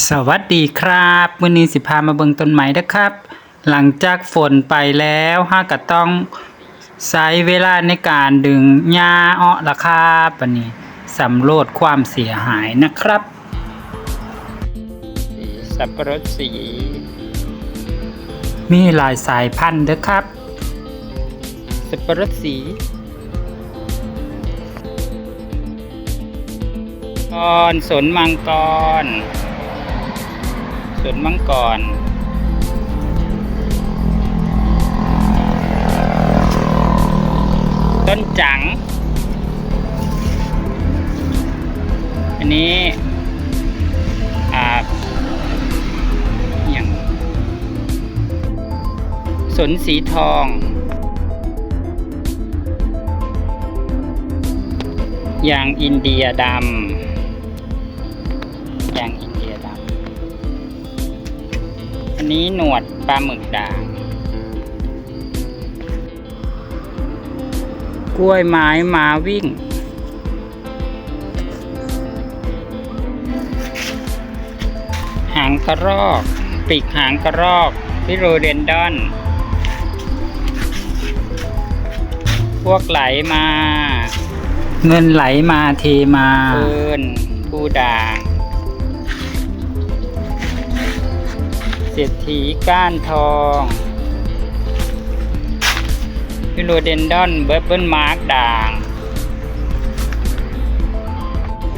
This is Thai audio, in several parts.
สวัสดีครับมื้อนี้สิพามาเบิ่งต้นไม้เด้อครับ หลังจากฝนไปแล้วห้าก็ต้องใช้เวลาในการดึงหญ้าอ้อราคาปานนี้สำรวจความเสียหายนะครับสีสับปะรดสี มีหลายสายพันธุ์เด้อครับ สับปะรดสีกรสนมังกร สวนมังกรต้นจัง อันนี้อ่าอย่างสนสีทองอย่างอินเดียดำ อันนี้หนวดปลาหมึกด่าง กล้วยไม้มาวิ่ง หางกระรอก ปีกหางกระรอกพิโรเดนดอน พวกไหลมา เงินไหลมาเทมาเอินผู้ด่าง เศรษฐีก้านทองฟิโลเดนดอนเบิร์เบิลมาร์กด่าง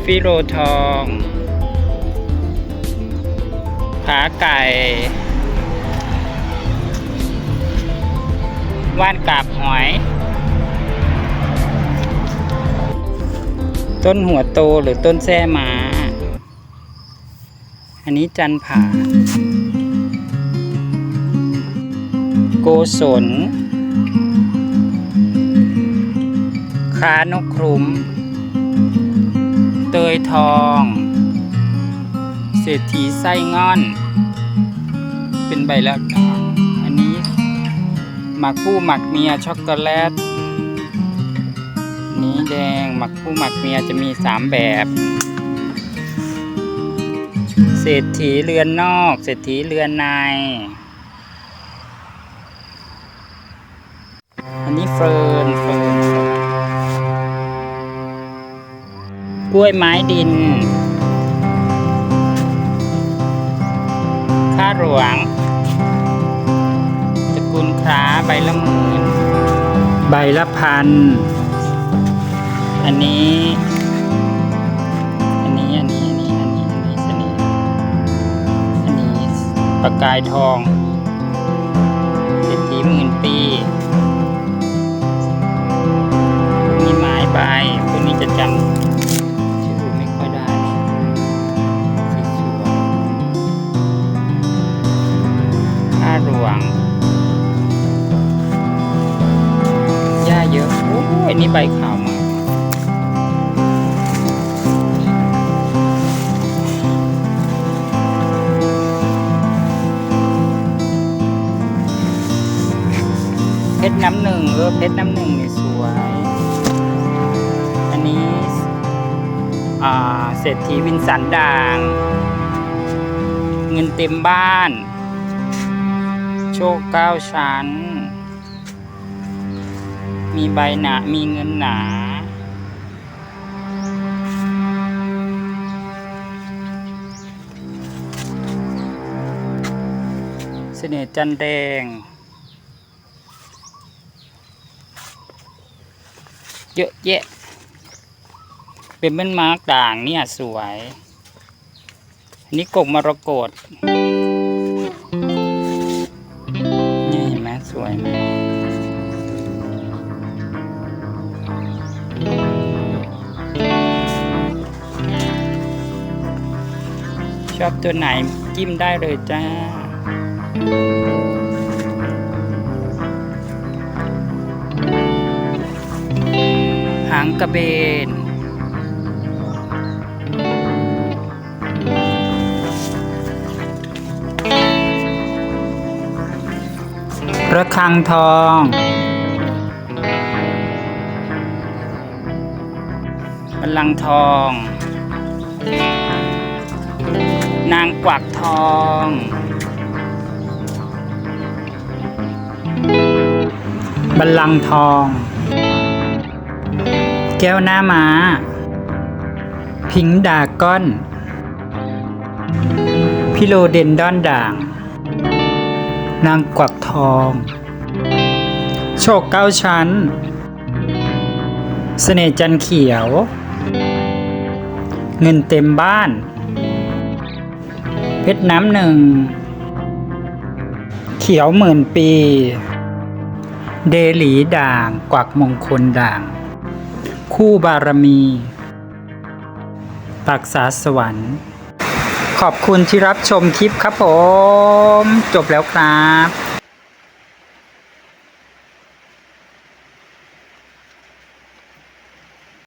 ฟิโลทอง ขาไก่ ว่านกาบหอย ต้นหัวโตหรือต้นแส้มาอันนี้จันผา โกศลคานกครุมเตยทอง เศรษฐีไส้งอน เป็นใบละกอันนี้หมักผู้หมักเมียช็อกโกแลตนี้แดงหมักผู้หมักเมียจะมีสามแบบ เศรษฐีเรือนนอก เศรษฐีเรือนใน นนี้เฟิร์นเฟิร์นเฟิร์นกล้วยไม้ดิน ข้าหลวงตระกูลคร้าใบละหมื่นใบละพัน อันนี้ อันนี้ อันนี้ อันนี้ อันนี้ อันนี้สนีอันนี้ ประกายทอง ยอันนี้ใบขาวมาเพชรน้ำหนึ่งเออเพชรน้ำหนึ่งนี่สวย อันนี้อ่าเศรษฐีวินสันด่าง เงินเต็มบ้าน โชคเก้าชั้น มีใบหนา มีเงินหนา เสน่ห์จันแดง เยอะแยะ เป็นเบิ้ลมาร์กด่างเนี่ยสวย อันนี้กบมรกตนี่เห็นไหมสวยไหม ชอบตัวไหนจิ้มได้เลยจ้า หางกระเบน ระฆังทองบัลลังทอง นางกวักทอง บัลลังก์ทอง แก้วหน้าม้า พิงดากอน พิโลเดนดอนด่าง นางกวักทอง โชคเก้าชั้น เสน่จันเขียว เงินเต็มบ้าน เพชรน้ำหนึ่ง เขียวหมื่นปี เดหลีด่าง กวักมงคลด่าง คู่บารมี ปักษาสวรรค์ ขอบคุณที่รับชมคลิปครับผม จบแล้วครับ